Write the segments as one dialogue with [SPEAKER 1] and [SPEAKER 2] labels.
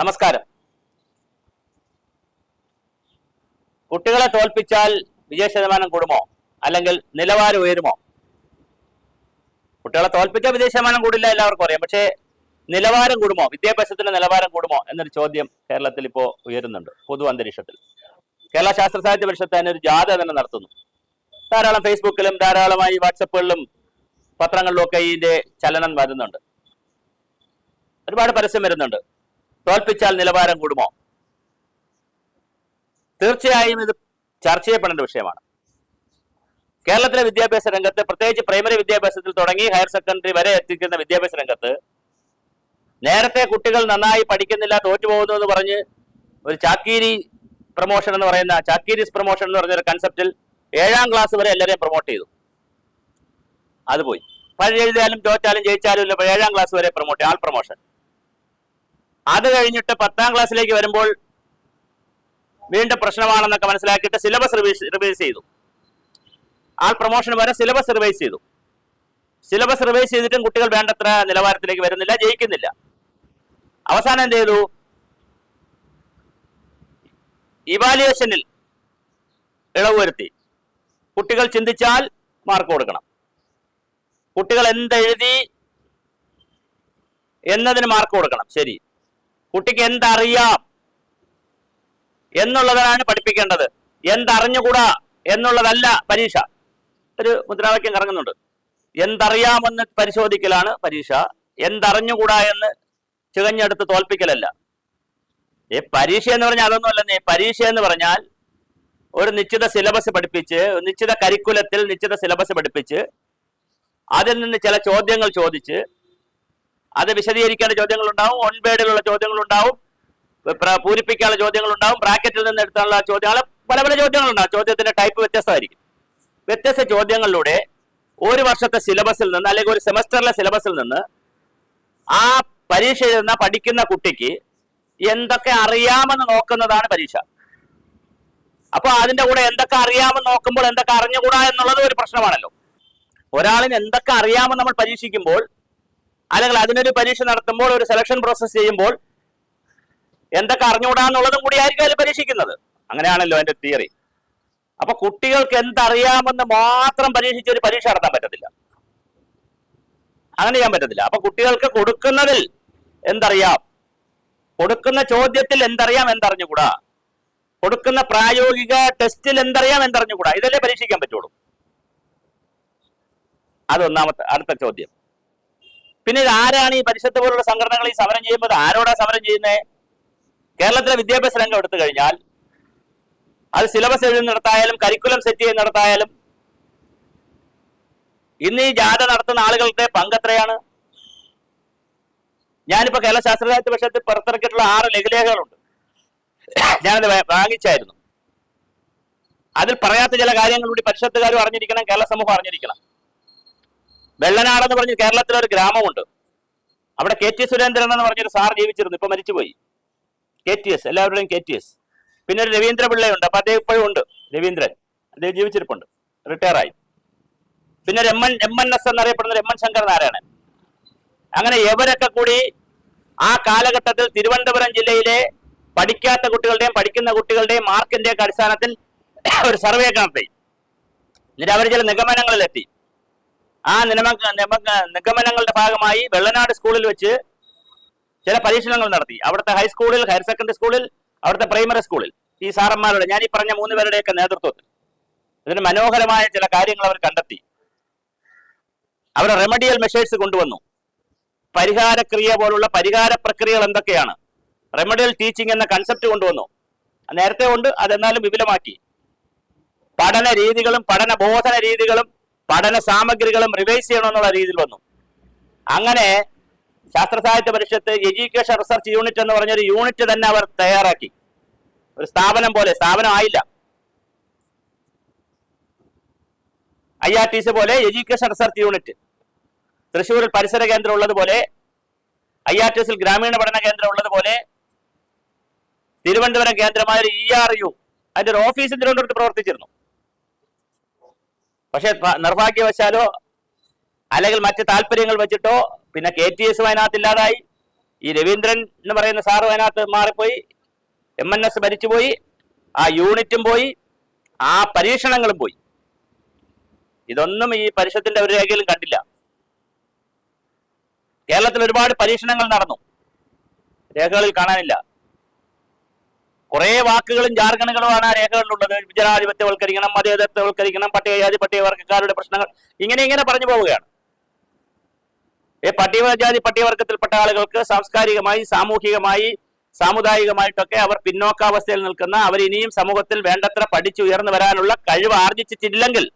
[SPEAKER 1] നമസ്കാരം. കുട്ടികളെ തോൽപ്പിച്ചാൽ വിജയ ശതമാനം കൂടുമോ? അല്ലെങ്കിൽ നിലവാരം ഉയരുമോ? കുട്ടികളെ തോൽപ്പിച്ചാൽ വിജയ ശതമാനം കൂടില്ല എല്ലാവർക്കും അറിയാം. പക്ഷേ നിലവാരം കൂടുമോ? വിദ്യാഭ്യാസത്തിന്റെ നിലവാരം കൂടുമോ? എന്നൊരു ചോദ്യം കേരളത്തിൽ ഇപ്പോൾ ഉയരുന്നുണ്ട് പൊതു അന്തരീക്ഷത്തിൽ. കേരള ശാസ്ത്ര സാഹിത്യ പരിഷത്ത് തന്നെ ഒരു ജാഥ തന്നെ നടത്തുന്നു. ധാരാളം ഫേസ്ബുക്കിലും ധാരാളമായി വാട്സപ്പുകളിലും പത്രങ്ങളിലും ഒക്കെ ഇതിന്റെ ചലനം വരുന്നുണ്ട്. ഒരുപാട് പരസ്യം വരുന്നുണ്ട്. തോൽപ്പിച്ചാൽ നിലവാരം കൂടുമോ? തീർച്ചയായും ഇത് ചർച്ച ചെയ്യപ്പെടേണ്ട വിഷയമാണ്. കേരളത്തിലെ വിദ്യാഭ്യാസ രംഗത്ത് പ്രത്യേകിച്ച് പ്രൈമറി വിദ്യാഭ്യാസത്തിൽ തുടങ്ങി ഹയർ സെക്കൻഡറി വരെ എത്തിക്കുന്ന വിദ്യാഭ്യാസ രംഗത്ത് നേരത്തെ കുട്ടികൾ നന്നായി പഠിക്കുന്നില്ല തോറ്റുപോകുന്നു എന്ന് പറഞ്ഞ് ഒരു ചാക്കീരി പ്രൊമോഷൻ എന്ന് പറയുന്ന ചാക്കീരിസ് പ്രൊമോഷൻ എന്ന് പറഞ്ഞ ഒരു കൺസെപ്റ്റിൽ ഏഴാം ക്ലാസ് വരെ എല്ലാവരെയും പ്രൊമോട്ട് ചെയ്തു. അത് പോയി. പഴയ എഴുതിയാലും തോറ്റാലും ജയിച്ചാലും ഇല്ല ഏഴാം ക്ലാസ് വരെ പ്രൊമോട്ട് ആൾ പ്രൊമോഷൻ അത് കഴിഞ്ഞിട്ട് പത്താം ക്ലാസ്സിലേക്ക് വരുമ്പോൾ വീണ്ടും പ്രശ്നമാണെന്നൊക്കെ മനസ്സിലാക്കിയിട്ട് സിലബസ് റിവൈസ് റിവൈസ് ചെയ്തു. ആൾ പ്രൊമോഷൻ വരെ സിലബസ് റിവൈസ് ചെയ്തു. സിലബസ് റിവൈസ് ചെയ്തിട്ടും കുട്ടികൾ വേണ്ടത്ര നിലവാരത്തിലേക്ക് വരുന്നില്ല ജയിക്കുന്നില്ല. അവസാനം എന്ത് ചെയ്തു? ഇവാലുവേഷനിൽ ഇളവ് വരുത്തി. കുട്ടികൾ ചിന്തിച്ചാൽ മാർക്ക് കൊടുക്കണം. കുട്ടികൾ എന്തെഴുതി എന്നതിന് മാർക്ക് കൊടുക്കണം. ശരി. കുട്ടിക്ക് എന്തറിയാം എന്നുള്ളതാണ് പഠിപ്പിക്കേണ്ടത്. എന്തറിഞ്ഞുകൂടാ എന്നുള്ളതല്ല പരീക്ഷ. ഒരു മുദ്രാവാക്യം കറങ്ങുന്നുണ്ട്. എന്തറിയാമെന്ന് പരിശോധിക്കലാണ് പരീക്ഷ. എന്തറിഞ്ഞുകൂടാ എന്ന് ചികഞ്ഞെടുത്ത് തോൽപ്പിക്കലല്ല. ഈ പരീക്ഷ എന്ന് പറഞ്ഞാൽ അതൊന്നുമല്ലെന്നേ പരീക്ഷ എന്ന് പറഞ്ഞാൽ ഒരു നിശ്ചിത സിലബസ് പഠിപ്പിച്ച് നിശ്ചിത കരിക്കുലത്തിൽ നിശ്ചിത സിലബസ് പഠിപ്പിച്ച് അതിൽ നിന്ന് ചില ചോദ്യങ്ങൾ ചോദിച്ച് അത് വിശദീകരിക്കേണ്ട ചോദ്യങ്ങൾ ഉണ്ടാവും ഓൺ ബേഡിലുള്ള ചോദ്യങ്ങൾ ഉണ്ടാവും പ്ര- പൂരിപ്പിക്കാനുള്ള ചോദ്യങ്ങൾ ഉണ്ടാവും ബ്രാക്കറ്റിൽ നിന്ന് എടുത്താനുള്ള ചോദ്യങ്ങൾ പല പല ചോദ്യങ്ങൾ ഉണ്ടാവും ചോദ്യത്തിന്റെ ടൈപ്പ് വ്യത്യസ്തമായിരിക്കും. വ്യത്യസ്ത ചോദ്യങ്ങളിലൂടെ ഒരു വർഷത്തെ സിലബസിൽ നിന്ന് അല്ലെങ്കിൽ ഒരു സെമസ്റ്ററിലെ സിലബസിൽ നിന്ന് ആ പരീക്ഷ എഴുതുന്ന പഠിക്കുന്ന കുട്ടിക്ക് എന്തൊക്കെ അറിയാമെന്ന് നോക്കുന്നതാണ് പരീക്ഷ. അപ്പൊ അതിന്റെ കൂടെ എന്തൊക്കെ അറിയാമെന്ന് നോക്കുമ്പോൾ എന്തൊക്കെ അറിഞ്ഞുകൂടാ എന്നുള്ളത് ഒരു പ്രശ്നമാണല്ലോ. ഒരാളിന് എന്തൊക്കെ അറിയാമെന്ന് നമ്മൾ പരീക്ഷിക്കുമ്പോൾ അല്ലെങ്കിൽ അതിനൊരു പരീക്ഷ നടത്തുമ്പോൾ ഒരു സെലക്ഷൻ പ്രോസസ് ചെയ്യുമ്പോൾ എന്തൊക്കെ അറിഞ്ഞുകൂടാന്നുള്ളതും കൂടി ആയിരിക്കും അതിൽ പരീക്ഷിക്കുന്നത്. അങ്ങനെയാണല്ലോ അതിന്റെ തിയറി അപ്പൊ കുട്ടികൾക്ക് എന്തറിയാമെന്ന് മാത്രം പരീക്ഷിച്ച് ഒരു പരീക്ഷ നടത്താൻ പറ്റത്തില്ല. അങ്ങനെ ചെയ്യാൻ പറ്റത്തില്ല. അപ്പൊ കുട്ടികൾക്ക് കൊടുക്കുന്നതിൽ എന്തറിയാം? കൊടുക്കുന്ന ചോദ്യത്തിൽ എന്തറിയാം എന്തറിഞ്ഞുകൂടാ? കൊടുക്കുന്ന പ്രായോഗിക ടെസ്റ്റിൽ എന്തറിയാം എന്തറിഞ്ഞുകൂടാ? ഇതല്ലേ പരീക്ഷിക്കാൻ പറ്റുള്ളൂ. അതൊന്നാമത്തെ അടുത്ത ചോദ്യം. പിന്നെ ഇത് ആരാണ് ഈ പരിഷത്ത് പോലുള്ള സംഘടനകൾ ഈ സമരം ചെയ്യുമ്പോൾ ആരോടാ സമരം ചെയ്യുന്നത് കേരളത്തിലെ വിദ്യാഭ്യാസ രംഗം എടുത്തു കഴിഞ്ഞാൽ അത് സിലബസ് എഴുതി എഴുതുന്നിടത്തായാലും കരിക്കുലം സെറ്റ് ചെയ്യുന്നിടത്തായാലും ഇന്ന് ഈ ജാഥ നടത്തുന്ന ആളുകളുടെ പങ്കെത്രയാണ് ഞാനിപ്പോ കേരള ശാസ്ത്ര സാഹിത്യ പക്ഷത്തിൽ പുറത്തിറക്കിയിട്ടുള്ള ആറ് ലഘുലേഖകളുണ്ട്. ഞാനത് വാങ്ങിച്ചായിരുന്നു. അതിൽ പറയാത്ത ചില കാര്യങ്ങൾ കൂടി പരിഷത്തുകാരും അറിഞ്ഞിരിക്കണം കേരള സമൂഹം അറിഞ്ഞിരിക്കണം. വെള്ളനാട് എന്ന് പറഞ്ഞ് കേരളത്തിലെ ഒരു ഗ്രാമമുണ്ട്. അവിടെ കെ ടി സുരേന്ദ്രൻ എന്ന് പറഞ്ഞൊരു സാർ ജീവിച്ചിരുന്നു ഇപ്പൊ മരിച്ചുപോയി. കെ ടി എസ് എല്ലാവരുടെയും കെ ടി എസ്. പിന്നെ ഒരു രവീന്ദ്ര പിള്ളയുണ്ട് അപ്പൊ അദ്ദേഹം ഇപ്പോഴും ഉണ്ട് രവീന്ദ്രൻ. അദ്ദേഹം ജീവിച്ചിരിപ്പുണ്ട് റിട്ടയർ ആയി പിന്നെ M N M N S എന്നറിയപ്പെടുന്ന എം എൻ ശങ്കർ നാരായണൻ. അങ്ങനെ എവരൊക്കെ കൂടി ആ കാലഘട്ടത്തിൽ തിരുവനന്തപുരം ജില്ലയിലെ പഠിക്കാത്ത കുട്ടികളുടെയും പഠിക്കുന്ന കുട്ടികളുടെയും മാർക്കിന്റെ ഒക്കെ അടിസ്ഥാനത്തിൽ ഒരു സർവേ നടത്തി എന്നിട്ട് അവർ ചില നിഗമനങ്ങളിലെത്തി. ആ നിഗമനങ്ങളുടെ ഭാഗമായി വെള്ളനാട് സ്കൂളിൽ വെച്ച് ചില പരീക്ഷണങ്ങൾ നടത്തി. അവിടുത്തെ ഹൈസ്കൂളിൽ ഹയർ സെക്കൻഡറി സ്കൂളിൽ അവിടുത്തെ പ്രൈമറി സ്കൂളിൽ ഈ സാറന്മാരുടെ ഞാൻ ഈ പറഞ്ഞ മൂന്ന് പേരുടെയൊക്കെ നേതൃത്വത്തിൽ ഇതിന് മനോഹരമായ ചില കാര്യങ്ങൾ അവർ കണ്ടെത്തി. അവർ റെമഡിയൽ മെഷേഴ്സ് കൊണ്ടുവന്നു. പരിഹാരക്രിയ പോലുള്ള പരിഹാര പ്രക്രിയകൾ എന്തൊക്കെയാണ്? റെമഡിയൽ ടീച്ചിങ് എന്ന കൺസെപ്റ്റ് കൊണ്ടുവന്നു. നേരത്തെ കൊണ്ട് അതെന്നാലും വിപുലമാക്കി. പഠന രീതികളും പഠന ബോധന രീതികളും പഠന സാമഗ്രികളും റിവൈസ് ചെയ്യണമെന്നുള്ള രീതിയിൽ വന്നു. അങ്ങനെ ശാസ്ത്ര സാഹിത്യ പരിഷത്ത് എഡ്യൂക്കേഷൻ റിസർച്ച് യൂണിറ്റ് എന്ന് പറഞ്ഞൊരു യൂണിറ്റ് തന്നെ അവർ തയ്യാറാക്കി. ഒരു സ്ഥാപനം പോലെ സ്ഥാപനം ആയില്ല. ഐ ആർ ടി സി പോലെ എഡ്യൂക്കേഷൻ റിസർച്ച് യൂണിറ്റ്. തൃശ്ശൂരിൽ പരിസര കേന്ദ്രം ഉള്ളതുപോലെ ഐ ആർ ടി സിൽ ഗ്രാമീണ പഠന കേന്ദ്രം ഉള്ളതുപോലെ തിരുവനന്തപുരം കേന്ദ്രമായ ഒരു ഇ ആർ യു അതിന്റെ ഒരു ഓഫീസ് തിരുവനന്തപുരത്ത് പ്രവർത്തിച്ചിരുന്നു. പക്ഷെ നിർഭാഗ്യവശാലോ അല്ലെങ്കിൽ മറ്റ് താല്പര്യങ്ങൾ വെച്ചിട്ടോ പിന്നെ കെ ടി എസ് അതിനകത്ത് ഇല്ലാതായി. ഈ രവീന്ദ്രൻ എന്ന് പറയുന്ന സാറ് അതിനകത്ത് മാറിപ്പോയി. എം എൻ എസ് ഭരിച്ചുപോയി. ആ യൂണിറ്റും പോയി. ആ പരീക്ഷണങ്ങളും പോയി. ഇതൊന്നും ഈ പരിഷത്തിന്റെ ഒരു രേഖയിലും കണ്ടില്ല. കേരളത്തിൽ ഒരുപാട് പരീക്ഷണങ്ങൾ നടന്നു. രേഖകളിൽ കാണാനില്ല. കുറെ വാക്കുകളും ജാർഗണുകളുമാണ് ആ രേഖകളിലുള്ളത്. ജനാധിപത്യവൽക്കരിക്കണം മതേതരത്വവൽക്കരിക്കണം പട്ടികജാതി പട്ടികവർഗക്കാരുടെ പ്രശ്നങ്ങൾ ഇങ്ങനെ ഇങ്ങനെ പറഞ്ഞു പോവുകയാണ്. ഈ പട്ടികജാതി പട്ടികവർഗത്തിൽപ്പെട്ട ആളുകൾക്ക് സാംസ്കാരികമായി സാമൂഹികമായി സാമുദായികമായിട്ടൊക്കെ അവർ പിന്നോക്കാവസ്ഥയിൽ നിൽക്കുന്ന അവർ ഇനിയും സമൂഹത്തിൽ വേണ്ടത്ര പഠിച്ചു ഉയർന്നു വരാനുള്ള കഴിവ് ആർജിച്ചിട്ടില്ലെങ്കിൽ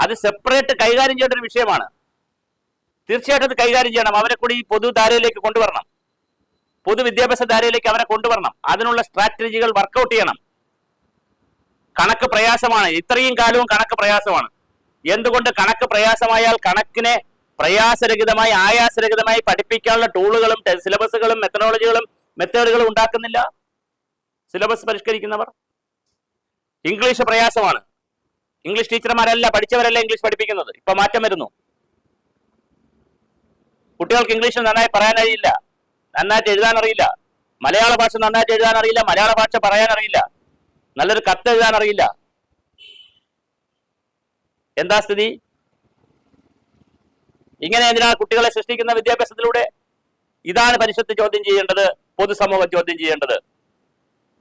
[SPEAKER 1] അത് സെപ്പറേറ്റ് കൈകാര്യം ചെയ്യേണ്ട ഒരു വിഷയമാണ്. തീർച്ചയായിട്ടും അത് കൈകാര്യം ചെയ്യണം. അവരെ കൂടി ഈ പൊതുധാരയിലേക്ക് കൊണ്ടുവരണം. പൊതുവിദ്യാഭ്യാസ ധാരയിലേക്ക് അവരെ കൊണ്ടുവരണം. അതിനുള്ള സ്ട്രാറ്റജികൾ വർക്കൗട്ട് ചെയ്യണം. കണക്ക് പ്രയാസമാണ്. ഇത്രയും കാലവും കണക്ക് പ്രയാസമാണ്. എന്തുകൊണ്ട് കണക്ക് പ്രയാസമായാൽ കണക്കിനെ പ്രയാസരഹിതമായി ആയാസരഹിതമായി പഠിപ്പിക്കാനുള്ള ടൂളുകളും സിലബസുകളും മെത്തനോളജികളും മെത്തേഡുകളും ഉണ്ടാക്കുന്നില്ല? സിലബസ് പരിഷ്കരിക്കുന്നവർ? ഇംഗ്ലീഷ് പ്രയാസമാണ്. ഇംഗ്ലീഷ് ടീച്ചർമാരല്ല പഠിച്ചവരല്ല ഇംഗ്ലീഷ് പഠിപ്പിക്കുന്നത്. ഇപ്പൊ മാറ്റം വരുന്നു. കുട്ടികൾക്ക് ഇംഗ്ലീഷ് നന്നായി പറയാൻ അറിയില്ല നന്നായിട്ട് എഴുതാൻ അറിയില്ല മലയാള ഭാഷ നന്നായിട്ട് എഴുതാൻ അറിയില്ല മലയാള ഭാഷ പറയാൻ അറിയില്ല നല്ലൊരു കത്ത് എഴുതാൻ അറിയില്ല എന്താ സ്ഥിതി? ഇങ്ങനെ എന്തിനാണ് കുട്ടികളെ സൃഷ്ടിക്കുന്ന വിദ്യാഭ്യാസത്തിലൂടെ? ഇതാണ് പരിഷത്ത് ചോദ്യം ചെയ്യേണ്ടത് പൊതുസമൂഹം ചോദ്യം ചെയ്യേണ്ടത്.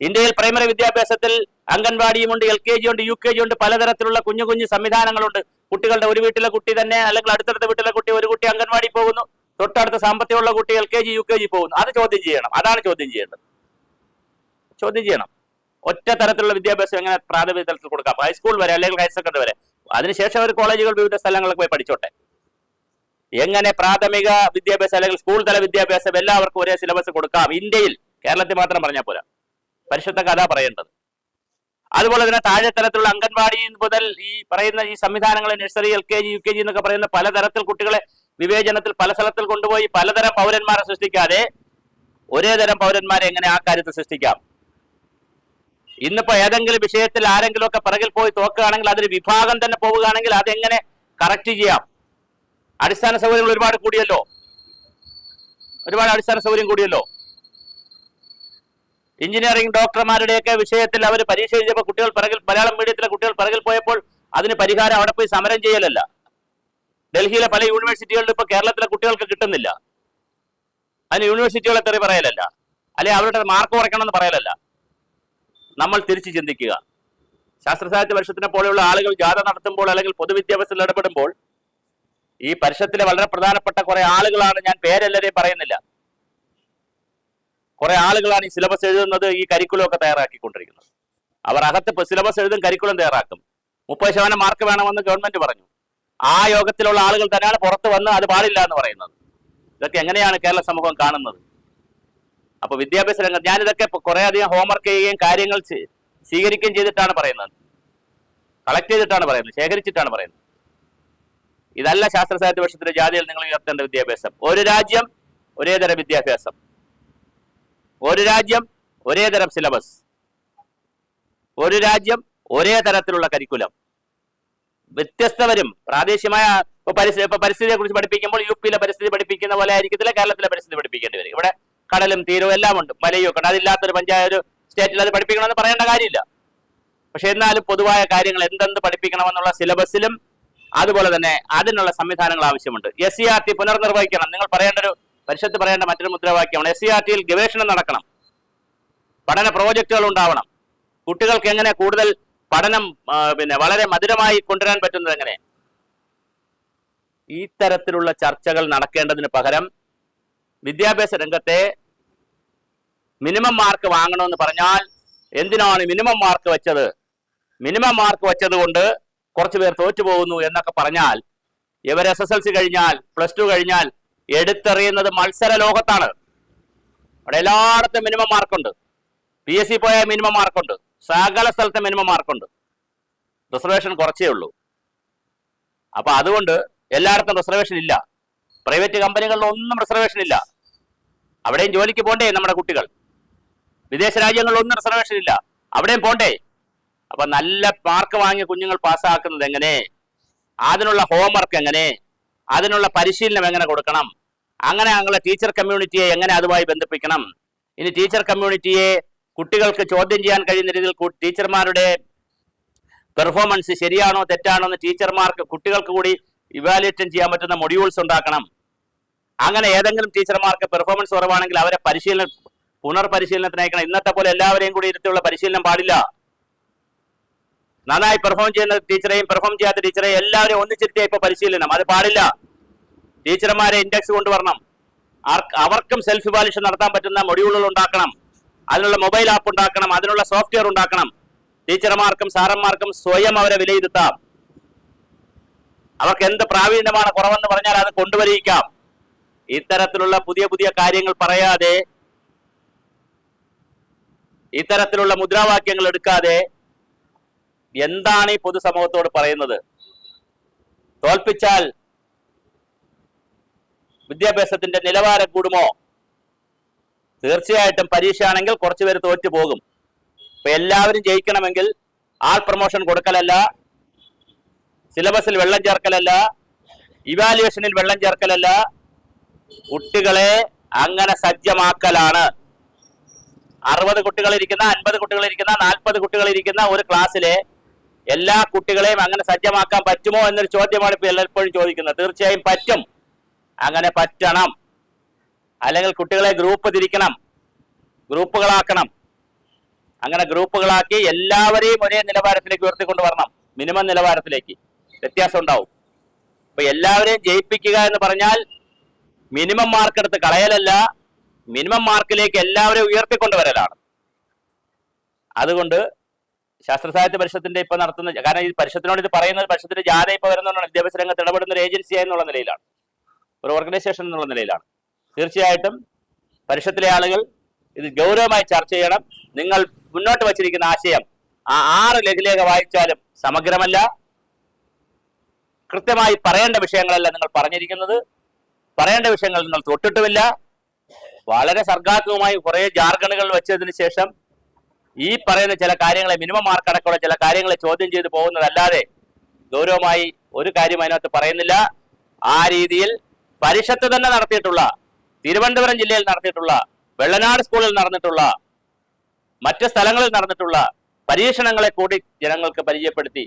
[SPEAKER 1] ഇന്ത്യയിൽ പ്രൈമറി വിദ്യാഭ്യാസത്തിൽ അംഗൻവാടിയുമുണ്ട് എൽ കെ ജി ഉണ്ട് യു കെ ജി ഉണ്ട് പലതരത്തിലുള്ള കുഞ്ഞു കുഞ്ഞു സംവിധാനങ്ങളുണ്ട്. കുട്ടികളുടെ ഒരു വീട്ടിലെ കുട്ടി തന്നെ അല്ലെങ്കിൽ അടുത്തടുത്ത വീട്ടിലെ കുട്ടി ഒരു കുട്ടി അംഗൻവാടി പോകുന്നു. തൊട്ടടുത്ത സാമ്പത്തികമുള്ള കുട്ടി L K G U K G പോകുന്നു. അത് ചോദ്യം ചെയ്യണം. അതാണ് ചോദ്യം ചെയ്യേണ്ടത്. ചോദ്യം ചെയ്യണം. ഒറ്റ തരത്തിലുള്ള വിദ്യാഭ്യാസം എങ്ങനെ പ്രാഥമിക തലത്തിൽ കൊടുക്കാം? ഹൈസ്കൂൾ വരെ അല്ലെങ്കിൽ ഹയർ സെക്കൻഡറി വരെ. അതിനുശേഷം അവർ കോളേജുകൾ വിവിധ സ്ഥലങ്ങളിൽ പോയി പഠിച്ചോട്ടെ. എങ്ങനെ പ്രാഥമിക വിദ്യാഭ്യാസം അല്ലെങ്കിൽ സ്കൂൾ തല വിദ്യാഭ്യാസം എല്ലാവർക്കും ഒരേ സിലബസ് കൊടുക്കാം? ഇന്ത്യയിൽ. കേരളത്തിൽ മാത്രം പറഞ്ഞാൽ പോരാ. പരിശുദ്ധ കഥ പറയേണ്ടത്. അതുപോലെ തന്നെ താഴെ തലത്തിലുള്ള അംഗൻവാടി മുതൽ ഈ പറയുന്ന ഈ സംവിധാനങ്ങൾ nursery L K G U K G എന്നൊക്കെ പറയുന്ന പലതരത്തിൽ കുട്ടികളെ വിവേചനത്തിൽ പല സ്ഥലത്തിൽ കൊണ്ടുപോയി പലതരം പൗരന്മാരെ സൃഷ്ടിക്കാതെ ഒരേ തരം പൗരന്മാരെ എങ്ങനെ ആ കാര്യത്തിൽ സൃഷ്ടിക്കാം? ഇന്നിപ്പോ ഏതെങ്കിലും വിഷയത്തിൽ ആരെങ്കിലും ഒക്കെ പിറകിൽ പോയി തോക്കുകയാണെങ്കിൽ അതിന് വിഭാഗം തന്നെ പോവുകയാണെങ്കിൽ അതെങ്ങനെ കറക്റ്റ് ചെയ്യാം? അടിസ്ഥാന സൗകര്യങ്ങൾ ഒരുപാട് കൂടിയല്ലോ. ഒരുപാട് അടിസ്ഥാന സൗകര്യം കൂടിയല്ലോ. എഞ്ചിനീയറിംഗ് ഡോക്ടർമാരുടെയൊക്കെ വിഷയത്തിൽ അവർ പരീക്ഷ എഴുതിയപ്പോൾ കുട്ടികൾ പിറകിൽ മലയാളം മീഡിയത്തിലെ കുട്ടികൾ പിറകിൽ പോയപ്പോൾ അതിന് പരിഹാരം അവിടെ പോയി സമരം ചെയ്യലല്ല. ഡൽഹിയിലെ പല യൂണിവേഴ്സിറ്റികളിലും ഇപ്പൊ കേരളത്തിലെ കുട്ടികൾക്ക് കിട്ടുന്നില്ല. അതിന് യൂണിവേഴ്സിറ്റികളെ തെറി പറയലല്ല. അല്ലെ അവരുടെ മാർക്ക് കുറയ്ക്കണം എന്ന് പറയലല്ല. നമ്മൾ തിരിച്ചു ചിന്തിക്കുക. ശാസ്ത്ര സാഹിത്യ പരിഷത്തിനെ പോലെയുള്ള ആളുകൾ ജാഥ നടത്തുമ്പോൾ അല്ലെങ്കിൽ പൊതുവിദ്യാഭ്യാസത്തിൽ ഇടപെടുമ്പോൾ ഈ പരിഷത്തിലെ വളരെ പ്രധാനപ്പെട്ട കുറെ ആളുകളാണ് ഞാൻ പേരെല്ലാരെയും പറയുന്നില്ല. കുറെ ആളുകളാണ് ഈ സിലബസ് എഴുതുന്നത് ഈ കരിക്കുലം ഒക്കെ തയ്യാറാക്കിക്കൊണ്ടിരിക്കുന്നത്. അവർ അകത്ത് സിലബസ് എഴുതും കരിക്കുലം തയ്യാറാക്കും. മുപ്പത് ശതമാനം മാർക്ക് വേണമെന്ന് ഗവൺമെന്റ് പറഞ്ഞു. ആ യോഗത്തിലുള്ള ആളുകൾ തന്നെയാണ് പുറത്ത് വന്ന് അത് പാടില്ല എന്ന് പറയുന്നത്. ഇതൊക്കെ എങ്ങനെയാണ് കേരള സമൂഹം കാണുന്നത്? അപ്പൊ വിദ്യാഭ്യാസ രംഗത്ത് ഞാനിതൊക്കെ കുറെ അധികം ഹോംവർക്ക് ചെയ്യുകയും കാര്യങ്ങൾ സ്വീ- സ്വീകരിക്കുകയും ചെയ്തിട്ടാണ് പറയുന്നത്. കളക്ട് ചെയ്തിട്ടാണ് പറയുന്നത് ശേഖരിച്ചിട്ടാണ് പറയുന്നത്. ഇതല്ല ശാസ്ത്ര സാഹിത്യ വർഷത്തിലെ ജാതിയിൽ നിങ്ങൾ ഉയർത്തേണ്ട വിദ്യാഭ്യാസം. ഒരു രാജ്യം ഒരേ തരം വിദ്യാഭ്യാസം. ഒരു രാജ്യം ഒരേ തരം സിലബസ് ഒരു രാജ്യം ഒരേ തരത്തിലുള്ള കരിക്കുലം വ്യത്യസ്ത വരും പ്രാദേശികമായ പരിസ്ഥിതിയെ കുറിച്ച് പഠിപ്പിക്കുമ്പോൾ യു പിയിലെ പരിസ്ഥിതി പഠിപ്പിക്കുന്ന പോലെ ആയിരിക്കത്തില്ല കേരളത്തിലെ പരിസ്ഥിതി പഠിപ്പിക്കേണ്ടി വരും. ഇവിടെ കടലും തീരവും എല്ലാം ഉണ്ട് മലയും ഒക്കെ അതില്ലാത്തൊരു ഒരു സ്റ്റേറ്റിൽ അത് പഠിപ്പിക്കണമെന്ന് പറയേണ്ട കാര്യമില്ല. പക്ഷെ എന്നാലും പൊതുവായ കാര്യങ്ങൾ എന്തെന്ത് പഠിപ്പിക്കണമെന്നുള്ള സിലബസിലും അതുപോലെ തന്നെ അതിനുള്ള സംവിധാനങ്ങൾ ആവശ്യമുണ്ട്. എസ് സി ആർ ടി പുനർനിർവഹിക്കണം. നിങ്ങൾ പറയേണ്ട ഒരു പരിഷത്ത് പറയേണ്ട മറ്റൊരു മുദ്രാവാക്യമാണ്. എസ് സി ആർ ടിയിൽ ഗവേഷണം നടക്കണം. പഠന പ്രോജക്റ്റുകൾ ഉണ്ടാവണം. കുട്ടികൾക്ക് എങ്ങനെ കൂടുതൽ പഠനം പിന്നെ വളരെ മധുരമായി കൊണ്ടുവരാൻ പറ്റുന്നത് എങ്ങനെ? ഈ തരത്തിലുള്ള ചർച്ചകൾ നടക്കേണ്ടതിന് പകരം വിദ്യാഭ്യാസ രംഗത്തെ മിനിമം മാർക്ക് വാങ്ങണമെന്ന് പറഞ്ഞാൽ എന്തിനാണ് മിനിമം മാർക്ക് വെച്ചത്? മിനിമം മാർക്ക് വെച്ചത് കൊണ്ട് കുറച്ചു പേർ തോറ്റുപോകുന്നു എന്നൊക്കെ പറഞ്ഞാൽ ഇവർ എസ് എസ് എൽ സി കഴിഞ്ഞാൽ പ്ലസ് ടു കഴിഞ്ഞാൽ എടുത്തെറിയുന്നത് മത്സര ലോകത്താണ്. അവിടെ എല്ലായിടത്തും മിനിമം മാർക്കുണ്ട്. പി എസ് സി പോയാൽ മിനിമം മാർക്കുണ്ട്. സകല സ്ഥലത്തെ മിനിമം മാർക്കുണ്ട് റിസർവേഷൻ കുറച്ചേ ഉള്ളൂ. അപ്പൊ അതുകൊണ്ട് എല്ലായിടത്തും റിസർവേഷൻ ഇല്ല. പ്രൈവറ്റ് കമ്പനികളിൽ ഒന്നും റിസർവേഷൻ ഇല്ല. അവിടെയും ജോലിക്ക് പോണ്ടേ നമ്മുടെ കുട്ടികൾ? വിദേശ രാജ്യങ്ങളിൽ ഒന്നും റിസർവേഷൻ ഇല്ല. അവിടെയും പോണ്ടേ? അപ്പൊ നല്ല മാർക്ക് വാങ്ങിയ കുഞ്ഞുങ്ങൾ പാസ്സാക്കുന്നത് എങ്ങനെ? അതിനുള്ള ഹോംവർക്ക് എങ്ങനെ? അതിനുള്ള പരിശീലനം എങ്ങനെ കൊടുക്കണം? അങ്ങനെ ഞങ്ങളെ ടീച്ചർ കമ്മ്യൂണിറ്റിയെ എങ്ങനെ അതുമായി ബന്ധിപ്പിക്കണം? ഇനി ടീച്ചർ കമ്മ്യൂണിറ്റിയെ കുട്ടികൾക്ക് ചോദ്യം ചെയ്യാൻ കഴിയുന്ന രീതിയിൽ ടീച്ചർമാരുടെ പെർഫോമൻസ് ശരിയാണോ തെറ്റാണോ എന്ന് ടീച്ചർമാർക്ക് കുട്ടികൾക്ക് കൂടി ഇവാലുവേറ്റ് ചെയ്യാൻ പറ്റുന്ന മൊഡ്യൂൾസ് ഉണ്ടാക്കണം. അങ്ങനെ ഏതെങ്കിലും ടീച്ചർമാർക്ക് പെർഫോമൻസ് കുറവാണെങ്കിൽ അവരെ പരിശീലനം പുനർപരിശീലനത്തിന് അയക്കണം ഇന്നത്തെ പോലെ എല്ലാവരെയും കൂടി ഇരുത്തിയുള്ള പരിശീലനം പാടില്ല. നന്നായി പെർഫോം ചെയ്യുന്ന ടീച്ചറെയും പെർഫോം ചെയ്യാത്ത ടീച്ചറെയും എല്ലാവരെയും ഒന്നിച്ചിരുത്തിയ ഇപ്പൊ പരിശീലനം. അത് പാടില്ല. ടീച്ചർമാരെ ഇൻഡെക്സ് കൊണ്ടുവരണം. അവർക്കും സെൽഫ് ഇവാലുഷൻ നടത്താൻ പറ്റുന്ന മൊഡ്യൂളുകൾ ഉണ്ടാക്കണം. അതിനുള്ള മൊബൈൽ ആപ്പ് ഉണ്ടാക്കണം അതിനുള്ള സോഫ്റ്റ്വെയർ ഉണ്ടാക്കണം. ടീച്ചർമാർക്കും സാറന്മാർക്കും സ്വയം അവരെ വിലയിരുത്താം. അവർക്ക് എന്ത് പ്രാവീണ്യമാണ് കുറവെന്ന് പറഞ്ഞാൽ അത് കൊണ്ടുവരിക്കാം ഇത്തരത്തിലുള്ള പുതിയ പുതിയ കാര്യങ്ങൾ പറയാതെ ഇത്തരത്തിലുള്ള മുദ്രാവാക്യങ്ങൾ എടുക്കാതെ എന്താണ് ഈ പൊതുസമൂഹത്തോട് പറയുന്നത്? തോൽപ്പിച്ചാൽ വിദ്യാഭ്യാസത്തിന്റെ നിലവാരം കൂടുമോ? തീർച്ചയായിട്ടും പരീക്ഷ ആണെങ്കിൽ കുറച്ചുപേര് തോറ്റു പോകും. ഇപ്പൊ എല്ലാവരും ജയിക്കണമെങ്കിൽ ആൾ പ്രൊമോഷൻ കൊടുക്കലല്ല സിലബസിൽ വെള്ളം ചേർക്കലല്ല ഇവാലുവേഷനിൽ വെള്ളം ചേർക്കലല്ല കുട്ടികളെ അങ്ങനെ സജ്ജമാക്കലാണ്. അറുപത് കുട്ടികൾ ഇരിക്കുന്ന അൻപത് കുട്ടികൾ ഇരിക്കുന്ന നാൽപ്പത് കുട്ടികൾ ഇരിക്കുന്ന ഒരു ക്ലാസ്സിലെ എല്ലാ കുട്ടികളെയും അങ്ങനെ സജ്ജമാക്കാൻ പറ്റുമോ എന്നൊരു ചോദ്യമാണ് ഇപ്പൊ എല്ലായ്പ്പോഴും ചോദിക്കുന്നത്. തീർച്ചയായും പറ്റും. അങ്ങനെ പറ്റണം. അല്ലെങ്കിൽ കുട്ടികളെ ഗ്രൂപ്പ് തിരിക്കണം. ഗ്രൂപ്പുകളാക്കണം അങ്ങനെ ഗ്രൂപ്പുകളാക്കി എല്ലാവരെയും ഒരേ നിലവാരത്തിലേക്ക് ഉയർത്തിക്കൊണ്ട് വരണം. മിനിമം നിലവാരത്തിലേക്ക്. വ്യത്യാസം ഉണ്ടാവും. അപ്പൊ എല്ലാവരെയും ജയിപ്പിക്കുക എന്ന് പറഞ്ഞാൽ മിനിമം മാർക്ക് എടുത്ത് കളയലല്ല മിനിമം മാർക്കിലേക്ക് എല്ലാവരെയും ഉയർത്തിക്കൊണ്ടുവരലാണ് അതുകൊണ്ട് ശാസ്ത്ര സാഹിത്യ പരിഷത്തിന്റെ ഇപ്പൊ നടത്തുന്ന കാരണം ഈ പരിഷത്തിനോട് ഇത് പറയുന്നത് പരിഷത്തിന്റെ ജാഥ ഇപ്പൊ വരുന്നതുകൊണ്ടാണ് വിദ്യാഭ്യാസ രംഗത്ത് ഇടപെടുന്ന ഒരു ഏജൻസി എന്നുള്ള നിലയിലാണ്. ഒരു ഓർഗനൈസേഷൻ എന്നുള്ള നിലയിലാണ്. തീർച്ചയായിട്ടും പരിഷത്തിലെ ആളുകൾ ഇത് ഗൗരവമായി ചർച്ച ചെയ്യണം. നിങ്ങൾ മുന്നോട്ട് വച്ചിരിക്കുന്ന ആശയം ആ ആറ് ലഘുലേഖ വായിച്ചാലും സമഗ്രമല്ല. കൃത്യമായി പറയേണ്ട വിഷയങ്ങളല്ല നിങ്ങൾ പറഞ്ഞിരിക്കുന്നത്. പറയേണ്ട വിഷയങ്ങൾ നിങ്ങൾ തൊട്ടിട്ടുമില്ല. വളരെ സർഗാത്മകമായി കുറെ ജാർഗണുകൾ വെച്ചതിന് ശേഷം ഈ പറയുന്ന ചില കാര്യങ്ങളെ മിനിമം മാർക്ക് അടക്കമുള്ള ചില കാര്യങ്ങളെ ചോദ്യം ചെയ്തു പോകുന്നതല്ലാതെ ഗൗരവമായി ഒരു കാര്യം അതിനകത്ത് പറയുന്നില്ല. ആ രീതിയിൽ പരിഷത്ത് തന്നെ നടത്തിയിട്ടുള്ള തിരുവനന്തപുരം ജില്ലയിൽ നടന്നിട്ടുള്ള വെള്ളനാട് സ്കൂളിൽ നടന്നിട്ടുള്ള മറ്റ് സ്ഥലങ്ങളിൽ നടന്നിട്ടുള്ള പരീക്ഷണങ്ങളെ കൂടി ജനങ്ങൾക്ക് പരിചയപ്പെടുത്തി.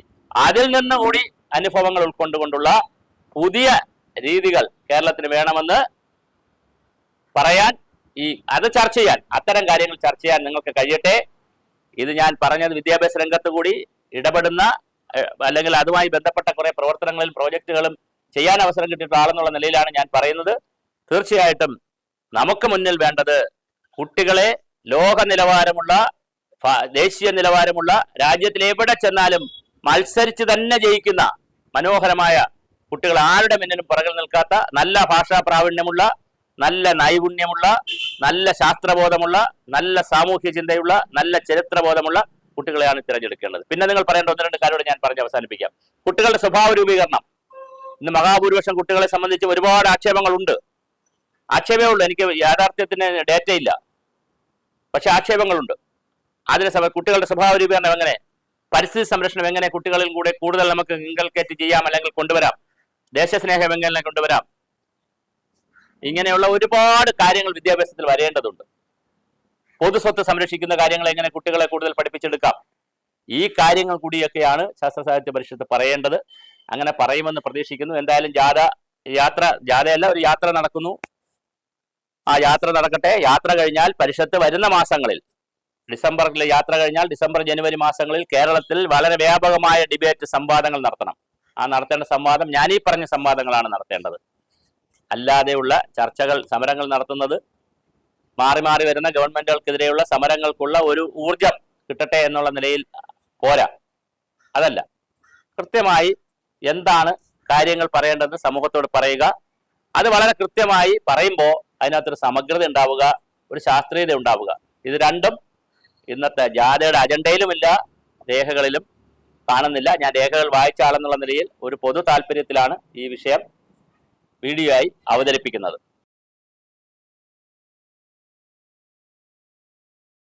[SPEAKER 1] അതിൽ നിന്ന് കൂടി അനുഭവങ്ങൾ ഉൾക്കൊണ്ടുകൊണ്ടുള്ള പുതിയ രീതികൾ കേരളത്തിന് വേണമെന്ന് പറയാൻ ഈ അത് ചർച്ച ചെയ്യാൻ അത്തരം കാര്യങ്ങൾ ചർച്ച ചെയ്യാൻ നിങ്ങൾക്ക് കഴിയട്ടെ. ഇത് ഞാൻ പറഞ്ഞത് വിദ്യാഭ്യാസ രംഗത്ത് കൂടി ഇടപെടുന്ന അല്ലെങ്കിൽ അതുമായി ബന്ധപ്പെട്ട കുറെ പ്രവർത്തനങ്ങളും പ്രോജക്റ്റുകളും ചെയ്യാൻ അവസരം കിട്ടിയിട്ടുള്ള ആളെന്നുള്ള നിലയിലാണ് ഞാൻ പറയുന്നത്. തീർച്ചയായിട്ടും നമുക്ക് മുന്നിൽ വേണ്ടത് കുട്ടികളെ ലോക നിലവാരമുള്ള ദേശീയ നിലവാരമുള്ള രാജ്യത്തിൽ എവിടെ ചെന്നാലും മത്സരിച്ച് തന്നെ ജയിക്കുന്ന മനോഹരമായ കുട്ടികൾ ആരുടെ മുന്നിലും പിറകിൽ നിൽക്കാത്ത നല്ല ഭാഷാ പ്രാവീണ്യമുള്ള നല്ല നൈപുണ്യമുള്ള നല്ല ശാസ്ത്രബോധമുള്ള നല്ല സാമൂഹ്യ ചിന്തയുള്ള നല്ല ചരിത്രബോധമുള്ള കുട്ടികളെയാണ് തിരഞ്ഞെടുക്കേണ്ടത്. പിന്നെ നിങ്ങൾ പറയേണ്ട ഒന്ന് രണ്ട് കാര്യങ്ങൾ ഞാൻ പറഞ്ഞ് അവസാനിപ്പിക്കാം. കുട്ടികളുടെ സ്വഭാവ രൂപീകരണം ഇന്ന് മഹാഭൂരിപക്ഷം കുട്ടികളെ സംബന്ധിച്ച് ഒരുപാട് ആക്ഷേപങ്ങളുണ്ട്. ആക്ഷേപമേ ഉള്ളൂ. എനിക്ക് യാഥാർത്ഥ്യത്തിന് ഡേറ്റ ഇല്ല. പക്ഷെ ആക്ഷേപങ്ങളുണ്ട്. അതിന് സമയം കുട്ടികളുടെ സ്വഭാവ രൂപീകരണം എങ്ങനെ പരിസ്ഥിതി സംരക്ഷണം എങ്ങനെ കുട്ടികളിൽ കൂടെ കൂടുതൽ നമുക്ക് ഇൻകൽക്കേറ്റ് ചെയ്യാം അല്ലെങ്കിൽ കൊണ്ടുവരാം? ദേശസ്നേഹം എങ്ങനെ കൊണ്ടുവരാം? ഇങ്ങനെയുള്ള ഒരുപാട് കാര്യങ്ങൾ വിദ്യാഭ്യാസത്തിൽ വരേണ്ടതുണ്ട്. പൊതുസ്വത്ത് സംരക്ഷിക്കുന്ന കാര്യങ്ങൾ എങ്ങനെ കുട്ടികളെ കൂടുതൽ പഠിപ്പിച്ചെടുക്കാം? ഈ കാര്യങ്ങൾ കൂടിയൊക്കെയാണ് ശാസ്ത്ര സാഹിത്യ പരിഷത്ത് പറയേണ്ടത്. അങ്ങനെ പറയുമെന്ന് പ്രതീക്ഷിക്കുന്നു. എന്തായാലും ജാഥ യാത്ര ജാഥയല്ല ഒരു യാത്ര നടക്കുന്നു. ആ യാത്ര നടക്കട്ടെ. യാത്ര കഴിഞ്ഞാൽ പരിഷത്ത് വരുന്ന മാസങ്ങളിൽ ഡിസംബറിൽ യാത്ര കഴിഞ്ഞാൽ ഡിസംബർ ജനുവരി മാസങ്ങളിൽ കേരളത്തിൽ വളരെ വ്യാപകമായ ഡിബേറ്റ് സംവാദങ്ങൾ നടത്തണം. ആ നടത്തേണ്ട സംവാദം ഈ പറഞ്ഞ സംവാദങ്ങളാണ് നടത്തേണ്ടത്. അല്ലാതെയുള്ള ചർച്ചകൾ സമരങ്ങൾ നടത്തുന്നത് മാറി മാറി വരുന്ന ഗവൺമെന്റുകൾക്കെതിരെയുള്ള സമരങ്ങൾക്കുള്ള ഒരു ഊർജം കിട്ടട്ടെ എന്നുള്ള നിലയിൽ പോരാ. അതല്ല കൃത്യമായി എന്താണ് കാര്യങ്ങൾ പറയേണ്ടതെന്ന് സമൂഹത്തോട് പറയുക. അത് വളരെ കൃത്യമായി പറയുമ്പോൾ അതിനകത്തൊരു സമഗ്രത ഉണ്ടാവുക ഒരു ശാസ്ത്രീയത ഉണ്ടാവുക. ഇത് രണ്ടും ഇന്നത്തെ ജാഥയുടെ അജണ്ടയിലുമില്ല രേഖകളിലും കാണുന്നില്ല. ഞാൻ രേഖകൾ വായിച്ച ആളെന്നുള്ള നിലയിൽ ഒരു പൊതു താല്പര്യത്തിലാണ് ഈ വിഷയം വീഡിയോ ആയി അവതരിപ്പിക്കുന്നത്.